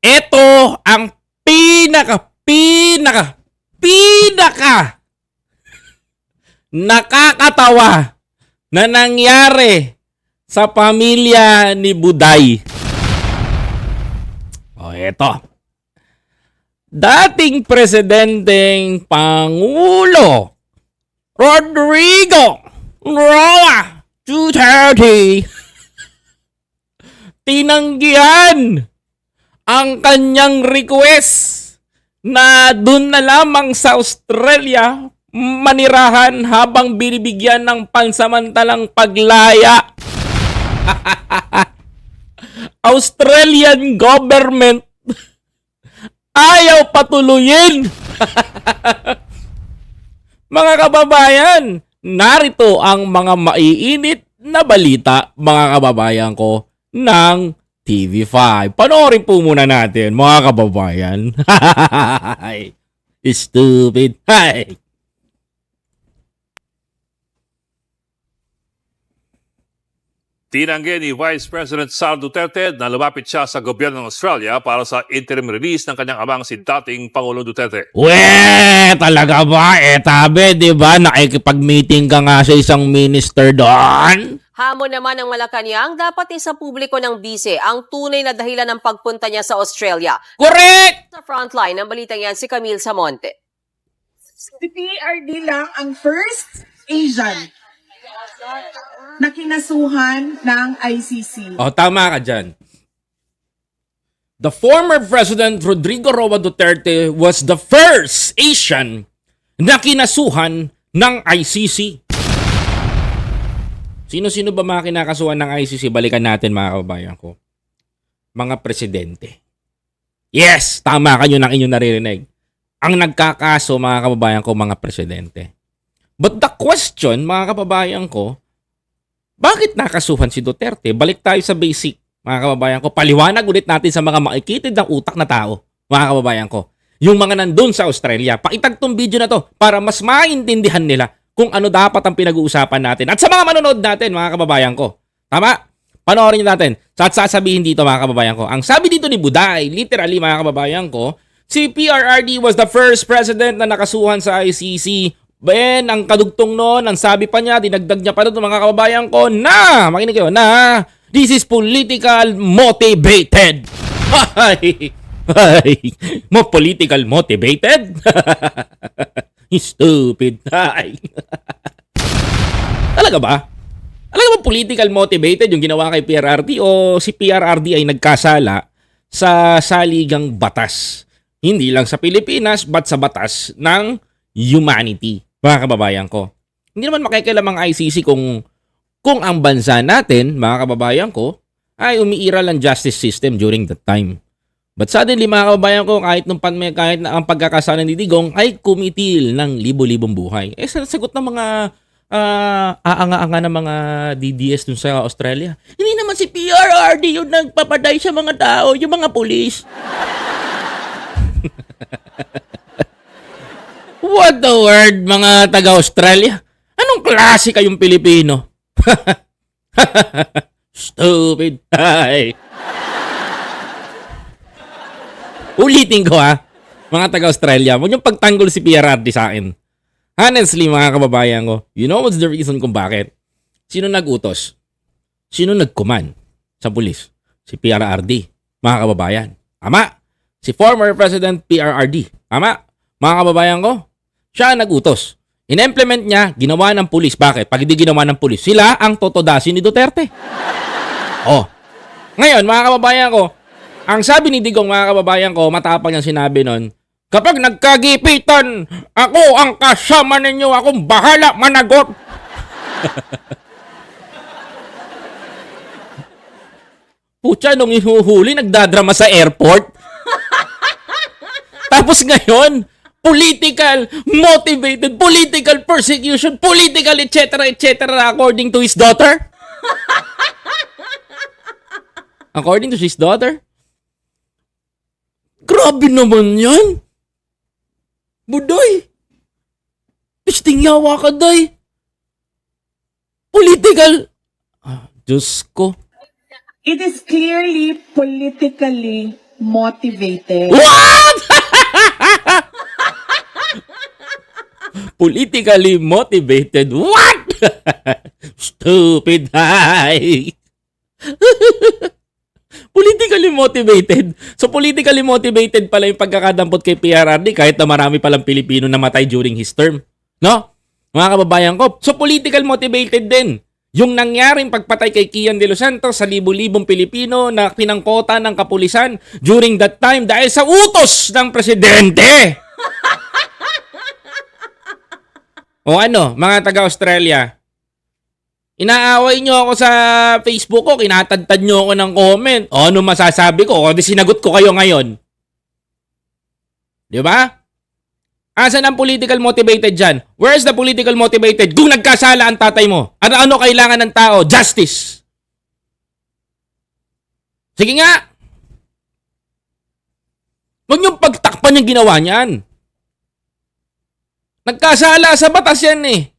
Ito ang pinaka, pinaka, pinaka nakakatawa na nangyari sa pamilya ni Buday. O, eto. Dating presidenteng Pangulo Rodrigo Roa Duterte tinanggihan ang kanyang request na dun na lamang sa Australia manirahan habang binibigyan ng pansamantalang paglaya. Australian government ayaw patuluyin. mga kababayan, narito ang mga maiinit na balita, mga kababayan ko, ng TV5. Panoorin po muna natin, mga kababayan. Stupid. Hi. Tinanggi ni Vice President Sara Duterte na lumapit siya sa gobyerno ng Australia para sa interim release ng kanyang amang si dating Pangulong Duterte. We, talaga ba? Eh, tabi, di ba? Nakikipag-meeting ka nga sa isang minister doon? Hamon naman ng Malacanang, dapat isa publiko ng bise ang tunay na dahilan ng pagpunta niya sa Australia. Correct! Sa frontline ng balitang yan si Camille Samonte. Si PRD lang ang first Asian na kinasuhan ng ICC. O, Oh, tama ka dyan. The former President Rodrigo Roa Duterte was the first Asian na kinasuhan ng ICC. Sino-sino ba mga kinakasuhan ng ICC? Balikan natin mga kababayan ko. Mga presidente. Yes, tama kayo ng inyong naririnig. Ang nagkakaso mga kababayan ko, mga presidente. But the question, mga kababayan ko, bakit nakasuhan si Duterte? Balik tayo sa basic, mga kababayan ko. Paliwanag ulit natin sa mga makikitid ng utak na tao, mga kababayan ko. Yung mga nandun sa Australia. Pakitag tong video na to para mas maintindihan nila kung ano dapat ang pinag-uusapan natin. At sa mga manonood natin, mga kababayan ko. Tama? Panoorin nyo natin. Sa at sasabihin dito, mga kababayan ko. Ang sabi dito ni Buday, literally, mga kababayan ko, si PRRD was the first president na nakasuhan sa ICC Ben, ang kadugtong noon, ang sabi pa niya, dinagdag niya pa doon mga kababayan ko na, makinig kayo, na this is political motivated. Ay, ay, mo political motivated? Stupid. Ay. Talaga ba? Talaga ba political motivated yung ginawa kay PRRD o si PRRD ay nagkasala sa saligang batas? Hindi lang sa Pilipinas, but sa batas ng humanity, mga kababayan ko. Hindi naman makikialam ang ICC kung kung ang bansa natin, mga kababayan ko, ay umiiral ang justice system during that time. But suddenly, mga kababayan ko, kahit, nung pan, kahit na ang pagkakasala ni Digong ay kumitil ng libo-libong buhay. Eh, sa sagot ng mga ah, aanga-anga ng mga DDS dun sa Australia, hindi naman si PRRD yung nagpapaday sa mga tao, yung mga pulis. What the word, mga taga-Australia? Anong klase kayong Pilipino? Stupid. Ay. Ulitin ko ha, mga taga-Australia, huwag niyong pagtanggol si PRRD sa akin. Honestly, mga kababayan ko, you know what's the reason kung bakit? Sino nagutos? Sino nagkuman sa pulis? Si PRRD, mga kababayan. Tama? Si former President PRRD. Tama? Mga kababayan ko, siya nagutos. In-implement niya, ginawa ng pulis. Bakit? Pag hindi ginawa ng pulis, sila ang totodasin ni Duterte. Oh. Ngayon, mga kababayan ko, ang sabi ni Digong, mga kababayan ko, matapang niyang sinabi nun, Kapag nagkagipitan, ako ang kasama ninyo, akong bahala managot. Pucha, nung inuhuli, nagdadrama sa airport. Tapos ngayon, political, motivated, political persecution, political, etc., etc., according to his daughter. according to his daughter. Grabe naman yan. Budoy. Pisting yawa ka, day. Political. Ah, Diyos ko. It is clearly politically motivated. What? Politically motivated. What? Stupid high. politically motivated. So politically motivated pala yung pagkakadampot kay PRRD kahit na marami palang Pilipino namatay during his term. No? Mga kababayan ko. So political motivated din. Yung nangyaring pagpatay kay Kian de los Santos sa libu-libong Pilipino na pinangkota ng kapulisan during that time dahil sa utos ng presidente. O ano, mga taga-Australia, inaaway nyo ako sa Facebook ko, kinatadtad nyo ako ng comment. O ano masasabi ko? O di sinagot ko kayo ngayon. Di ba? Asan ang political motivated dyan? Where's the political motivated? Kung nagkasala ang tatay mo, ano, ano kailangan ng tao? Justice. Sige nga. Huwag niyong pagtakpan yung ginawa niyan. Nagkasala sa batas yan eh.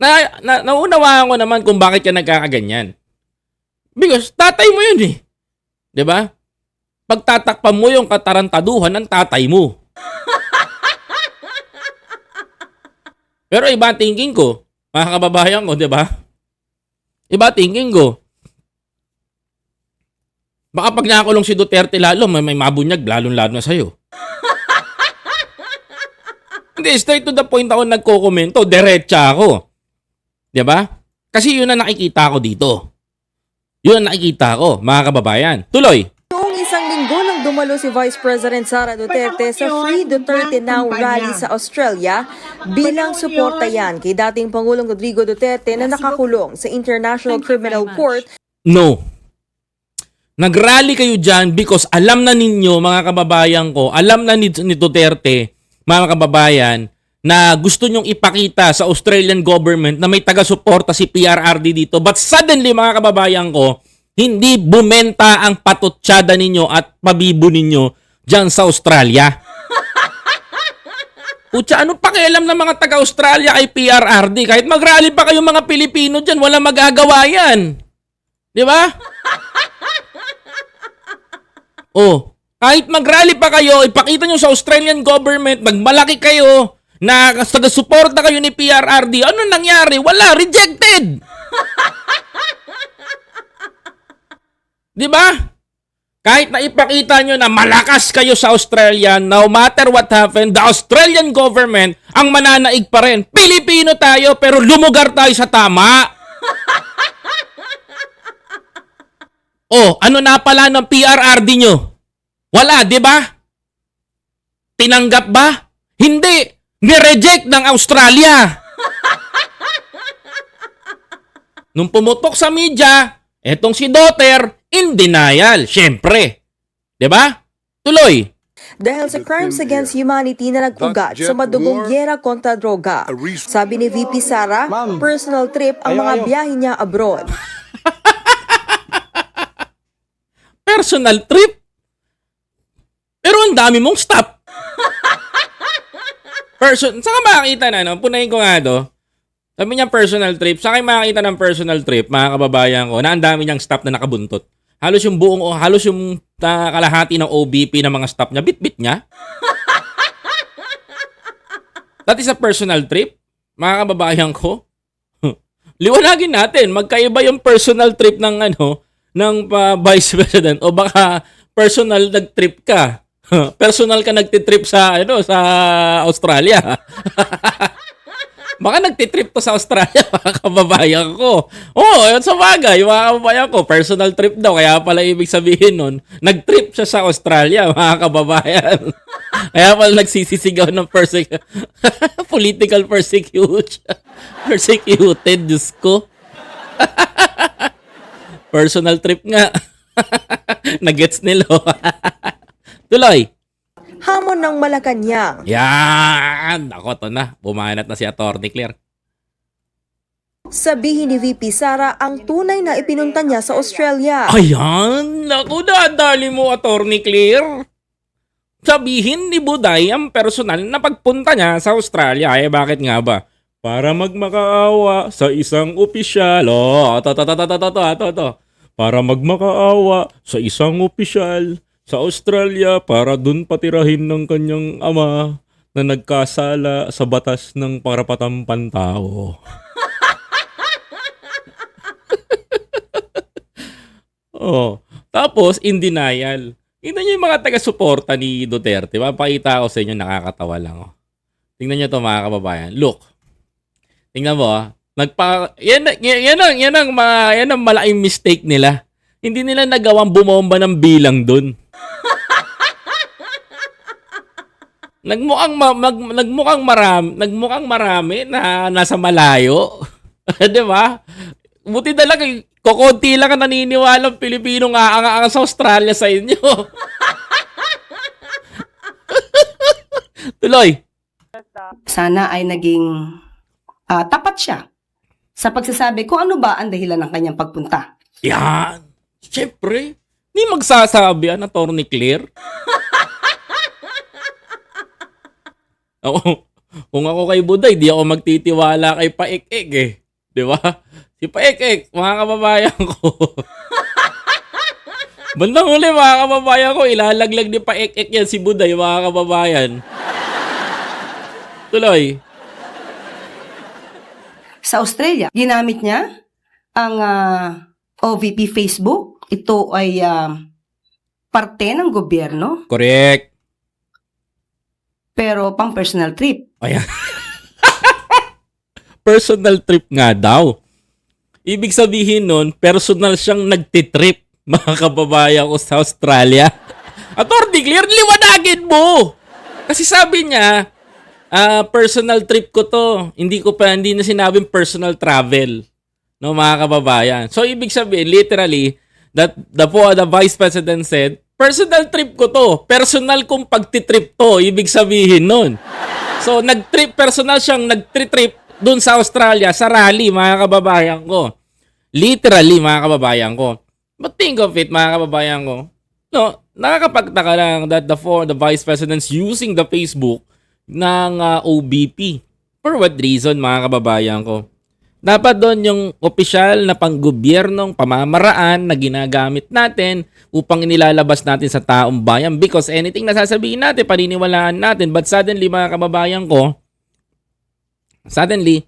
Na, na, naunawaan ko naman kung bakit ka nagkakaganyan. Because tatay mo yun eh. ba? Pagtatakpan mo yung katarantaduhan ng tatay mo. Pero iba thinking ko, mga kababayan ko, di ba? Iba thinking ko. Baka pag nakakulong si Duterte lalo, may, may mabunyag, lalong-lalo na sa'yo. Hindi, straight to the point ako nagko-komento, diretsa ako. Di ba? Kasi yun ang nakikita ko dito. Yun ang nakikita ko, mga kababayan. Tuloy. Noong isang linggo nang dumalo si Vice President Sara Duterte sa Free Duterte Now rally sa Australia bilang suporta yan kay dating Pangulong Rodrigo Duterte na nakakulong sa International Criminal. Court No. Nagrally kayo dyan because alam na ninyo, mga kababayan ko, alam na ni, ni Duterte, mga kababayan, na gusto nyong ipakita sa Australian government na may taga-suporta si PRRD dito. But suddenly, mga kababayan ko, hindi bumenta ang patutsyada ninyo at pabibo ninyo dyan sa Australia. Utsa, anong pakialam ng mga taga-Australia kay PRRD? Kahit mag-rally pa kayong mga Pilipino dyan, wala magagawa yan. Di ba? Oh, kahit mag-rally pa kayo, ipakita nyo sa Australian government, magmalaki kayo, na taga-suporta kayo ni PRRD, ano nangyari? Wala, rejected! Di ba? Kahit na ipakita nyo na malakas kayo sa Australia, no matter what happened, the Australian government ang mananaig pa rin. Pilipino tayo, pero lumugar tayo sa tama. Oh, ano na pala ng PRRD nyo? Wala, di ba? Tinanggap ba? Hindi. Ni-reject ng Australia. Nung pumutok sa media, etong si Dotter, in denial, syempre. Di ba? Tuloy. dahil sa crimes against humanity na nag-ugat sa madugong gyera kontra droga. Sabi ni VP Sara, personal trip ang mga biyahe niya abroad. Personal trip. Pero ang dami mong stop. Person, saan ka makakita na, no? Punayin ko nga do. Sabi niya personal trip. Saan kayo makakita ng personal trip, mga kababayan ko, na ang dami niyang stop na nakabuntot. Halos yung buong, halos yung ah, kalahati ng OBP ng mga stop niya, bit-bit niya. That is a personal trip, mga kababayan ko. Liwanagin natin, magkaiba yung personal trip ng ano, ng pa vice president o baka personal nag-trip ka. personal ka nagtitrip sa ano sa Australia. Baka nagtitrip to sa Australia, mga kababayan ko. Oo, oh, sa bagay, mga kababayan ko, personal trip daw. Kaya pala ibig sabihin nun, nag-trip siya sa Australia, mga kababayan. Kaya pala nagsisisigaw ng persec- political persecution. Persecuted, Diyos ko. Personal trip nga. Nagets nilo. Tuloy. Hamon ng Malacanang. Yan! Ako, to na. Bumanat na si Atty. Claire. Sabihin ni VP Sara ang tunay na ipinunta niya sa Australia. Ayan! Naku, dadali mo, Atty. Claire. Sabihin ni Buday ang personal na pagpunta niya sa Australia. Eh, bakit nga ba? Para magmakaawa sa isang opisyal. Oh, to, to, to, to, to, to, to, to, to. para magmakaawa sa isang opisyal sa Australia para dun patirahin ng kanyang ama na nagkasala sa batas ng parapatang pantao. oh. Tapos, in denial. Tingnan nyo yung mga taga-suporta ni Duterte. Mapakita ko sa inyo, nakakatawa lang. Oh. Tingnan nyo to mga kababayan. Look. Tingnan mo, ah. Nagpa, yan, yan, yan, ang, yan, ang, yan ang malaking mistake nila. Hindi nila nagawang bumomba ng bilang dun. Nagmukhang ma, mag, nagmukhang marami, nagmukhang marami na nasa malayo. 'Di ba? Buti na lang eh, kokonti lang ang naniniwala ng Pilipinong aanga sa Australia sa inyo. Tuloy. sana ay naging ah, tapat siya sa pagsasabi kung ano ba ang dahilan ng kanyang pagpunta. Yan. Siyempre. Ni magsasabi yan, Attorney Claire. Ako, kung ako kay Buday, di ako magtitiwala kay Paik-Ik eh. Di ba? Si Paik-Ik, mga kababayan ko. Bandang huli, mga kababayan ko, ilalaglag ni Paik-Ik yan si Buday, mga kababayan. Tuloy. Sa Australia, ginamit niya ang ah, OVP Facebook. Ito ay ah, parte ng gobyerno Correct. Pero pang personal trip. Ayan. personal trip nga daw. Ibig sabihin nun, personal siyang nagtitrip, mga kababayan ko sa Australia. Attorney Clear, liwanagin mo! Kasi sabi niya, ah, personal trip ko to. Hindi ko pa, hindi na sinabing personal travel. No, mga kababayan. So, ibig sabihin, literally, that the, the Vice President said, personal trip ko to. Personal kong pagtitrip to. Ibig sabihin nun. So, nag-trip, personal siyang nag-trip doon sa Australia, sa rally, mga kababayan ko. Literally, mga kababayan ko. But think of it, mga kababayan ko. No, nakakapagtaka lang that the, for the vice presidents using the Facebook ng ah, OBP. For what reason, mga kababayan ko? Dapat doon yung opisyal na panggobyernong pamamaraan na ginagamit natin upang inilalabas natin sa taong bayan because anything na sasabihin natin, paniniwalaan natin. But suddenly, mga kababayan ko, suddenly,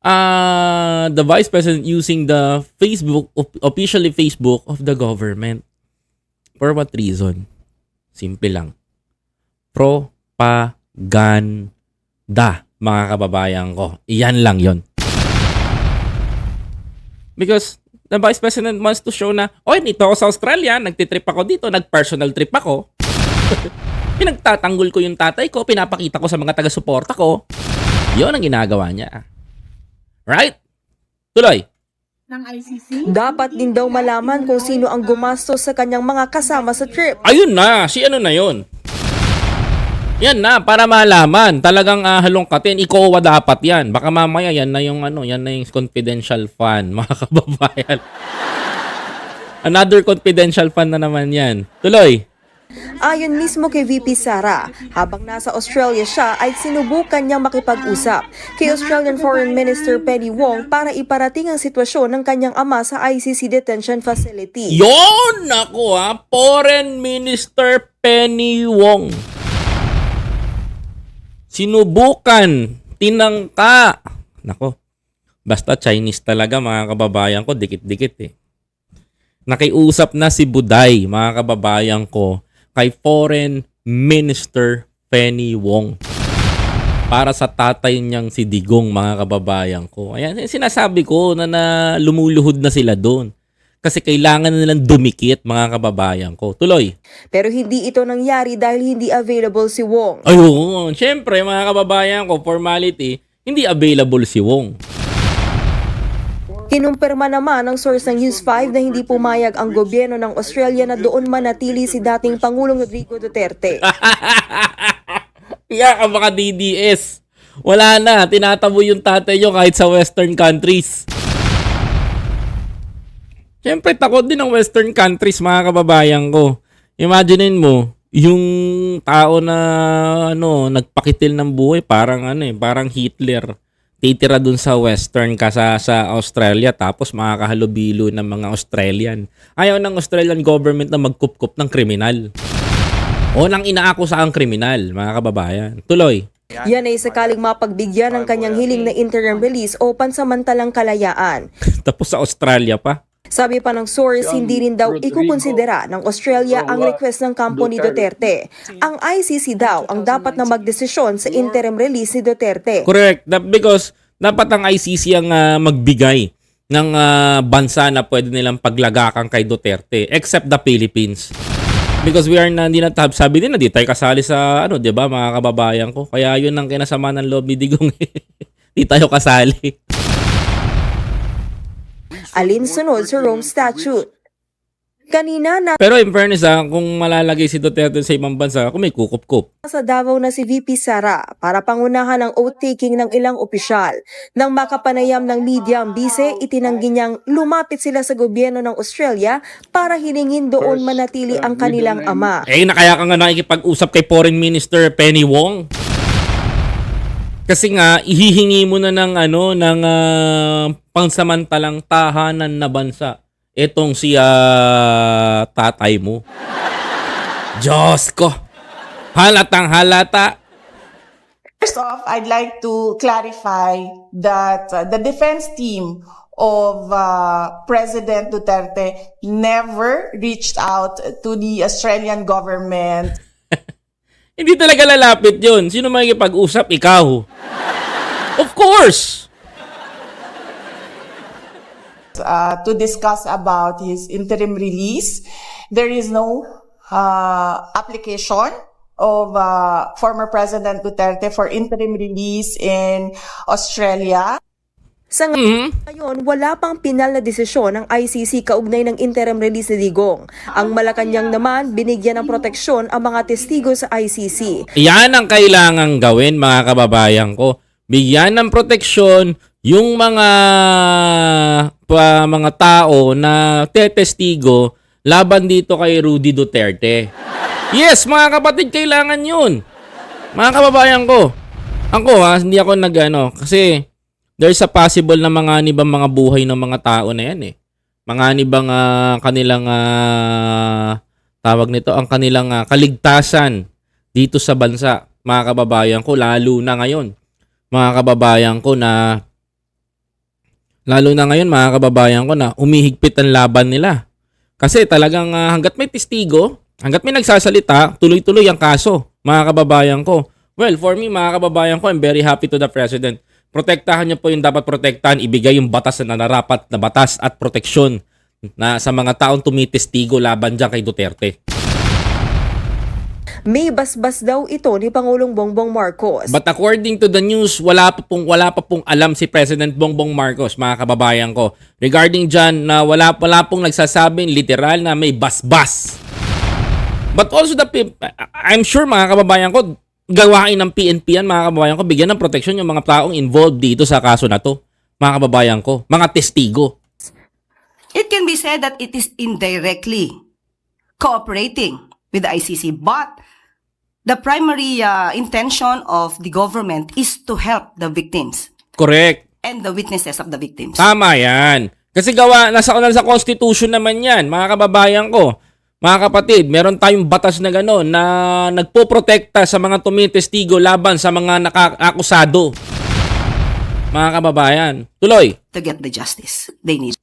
uh, the vice president using the Facebook, op- officially Facebook of the government. For what reason? Simple lang. Propaganda, mga kababayan ko. Iyan lang yon. Because the vice president wants to show na, oy, nito ako sa Australia, nagtitrip ako dito, nag-personal trip ako. Pinagtatanggol ko yung tatay ko, pinapakita ko sa mga taga-suporta ko. Yon ang ginagawa niya. Right? Tuloy. ng ICC. Dapat din daw malaman kung sino ang gumastos sa kanyang mga kasama sa trip. Ayun na, si ano na yon. Yan na, para malaman. Talagang uh, halongkatin, ikowa dapat yan. Baka mamaya yan na yung ano, yan na yung confidential fund, mga kababayan. Another confidential fund na naman yan. Tuloy. Ayon mismo kay VP Sara, habang nasa Australia siya ay sinubukan niyang makipag-usap kay Australian Foreign Minister Penny Wong para iparating ang sitwasyon ng kanyang ama sa ICC detention facility. Yon! Ako ha, Foreign Minister Penny Wong. Sinubukan, tinangka. Nako, basta Chinese talaga mga kababayan ko, dikit-dikit eh. Nakiusap na si Buday, mga kababayan ko, kay Foreign Minister Penny Wong para sa tatay niyang si Digong, mga kababayan ko. Ayan, sinasabi ko na, na lumuluhod na sila doon. Kasi kailangan na nilang dumikit, mga kababayan ko. Tuloy. Pero hindi ito nangyari dahil hindi available si Wong. Ayun, syempre mga kababayan ko, formality, hindi available si Wong. Kinumpirma naman ng source ng News 5 na hindi pumayag ang gobyerno ng Australia na doon manatili si dating Pangulong Rodrigo Duterte. Kaya ka baka DDS. Wala na, tinatabo yung tatay nyo kahit sa western countries. Siyempre, takot din ng western countries, mga kababayan ko. Imaginein mo, yung tao na ano, nagpakitil ng buhay, parang ano eh, parang Hitler. titira dun sa western ka sa, sa Australia tapos makakahalubilo ng mga Australian. Ayaw ng Australian government na magkup-kup ng kriminal. O nang inaakusa ang kriminal, mga kababayan. Tuloy. Yan ay sakaling mapagbigyan ng kanyang hiling na interim release o pansamantalang kalayaan. Tapos sa Australia pa. Sabi pa ng source, hindi rin daw ikukonsidera ng Australia ang request ng kampo ni Duterte. Ang ICC daw ang dapat na magdesisyon sa interim release ni Duterte. Correct. Because dapat ang ICC ang ah, magbigay ng ah, bansa na pwede nilang paglagakan kay Duterte except the Philippines. Because we are na, hindi na tab, sabi din na di tayo kasali sa ano, 'di ba, mga kababayan ko. Kaya 'yun ang kinasama ng loob ni Digong. di tayo kasali. Alinsunod sa Rome Statute. Kanina na Pero in fairness ah, kung malalagay si Duterte sa ibang bansa, kung may kukup-kup. sa Davao na si VP Sara para pangunahan ang oath-taking ng ilang opisyal. Nang makapanayam ng media ang bise, itinanggi niyang lumapit sila sa gobyerno ng Australia para hilingin doon manatili ang kanilang ama. Eh, na kaya ka nga nakikipag-usap kay Foreign Minister Penny Wong. Kasi nga, ihihingi mo na ng ano, ng ah, pansamantalang tahanan na bansa. Etong si ah, tatay mo. Diyos ko. Halatang halata. First off, I'd like to clarify that uh, the defense team of uh, President Duterte never reached out to the Australian government Hindi talaga lalapit yun. Sino makikipag-usap? Ikaw. Of course. Uh, to discuss about his interim release. There is no uh, application of uh, former President Duterte for interim release in Australia. Sa Mhm. ngayon, wala pang pinal na desisyon ng ICC kaugnay ng interim release ni Digong. Ang Malacanang naman, binigyan ng proteksyon ang mga testigo sa ICC. Yan ang kailangang gawin mga kababayan ko. Bigyan ng proteksyon yung mga pa, mga tao na tetestigo laban dito kay Rudy Duterte. Yes, mga kapatid, kailangan yun. Mga kababayan ko. Ako ha, hindi ako nag ano, kasi there's a possible na mga ibang mga buhay ng mga tao na yan eh. Mga ibang ah, kanilang ah, tawag nito, ang kanilang ah, kaligtasan dito sa bansa, mga kababayan ko, lalo na ngayon. Mga kababayan ko na lalo na ngayon mga kababayan ko na umihigpit ang laban nila. Kasi talagang ah, hanggat may testigo, hanggat may nagsasalita, tuloy-tuloy ang kaso, mga kababayan ko. Well, for me, mga kababayan ko, I'm very happy to the President. Protektahan niyo po yung dapat protektahan, ibigay yung batas na narapat na batas at proteksyon na sa mga taong tumitestigo laban dyan kay Duterte. May basbas daw ito ni Pangulong Bongbong Marcos. But according to the news, wala pa pong wala pa pong alam si President Bongbong Marcos, mga kababayan ko. Regarding diyan na wala wala pong nagsasabing literal na may basbas. But also the I'm sure mga kababayan ko, gawain ng PNP yan, mga kababayan ko, bigyan ng proteksyon yung mga taong involved dito sa kaso na to. Mga kababayan ko, mga testigo. It can be said that it is indirectly cooperating with the ICC, but the primary uh, intention of the government is to help the victims Correct. and the witnesses of the victims. Tama yan. Kasi gawa, nasa, nasa constitution naman yan, mga kababayan ko. Mga kapatid, meron tayong batas na gano'n na nagpoprotekta sa mga tumitestigo laban sa mga nakaakusado. Mga kababayan. Tuloy. to get the justice they need.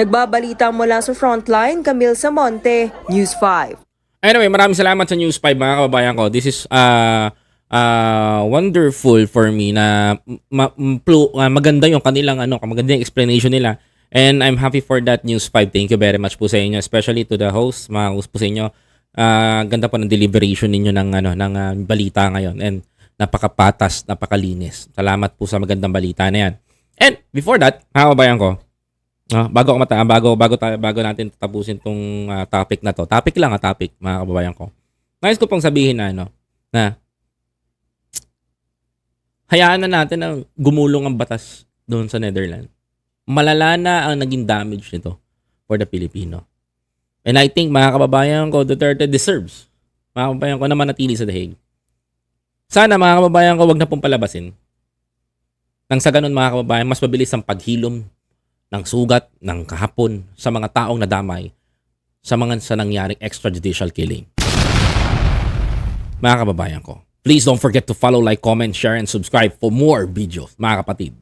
Nagbabalita mula sa Frontline, Camille Samonte, News 5. Anyway, maraming salamat sa News 5 mga kababayan ko. This is uh, uh, wonderful for me na ma- plu- uh, maganda yung kanilang ano, maganda yung explanation nila. And I'm happy for that News 5. Thank you very much po sa inyo, especially to the host, mga host po sa inyo. Ah, ganda po ng deliberation ninyo ng ano ng ah, balita ngayon and napakapatas, napakalinis. Salamat po sa magandang balita na yan. And before that, mga kababayan ko, Ah, bago ako mata bago bago tayo bago natin tapusin tong ah, topic na to. Topic lang ah, topic mga kababayan ko. Nais ko pong sabihin na ano na hayaan na natin na gumulong ang batas doon sa Netherlands. Malala na ang naging damage nito for the Filipino. And I think mga kababayan ko, Duterte deserves mga kababayan ko na manatili sa dahig. Sana mga kababayan ko, wag na pong palabasin. Nang sa ganun mga kababayan, mas mabilis ang paghilom ng sugat ng kahapon sa mga taong nadamay sa mga sa nangyaring extrajudicial killing. Mga kababayan ko, please don't forget to follow, like, comment, share, and subscribe for more videos, mga kapatid.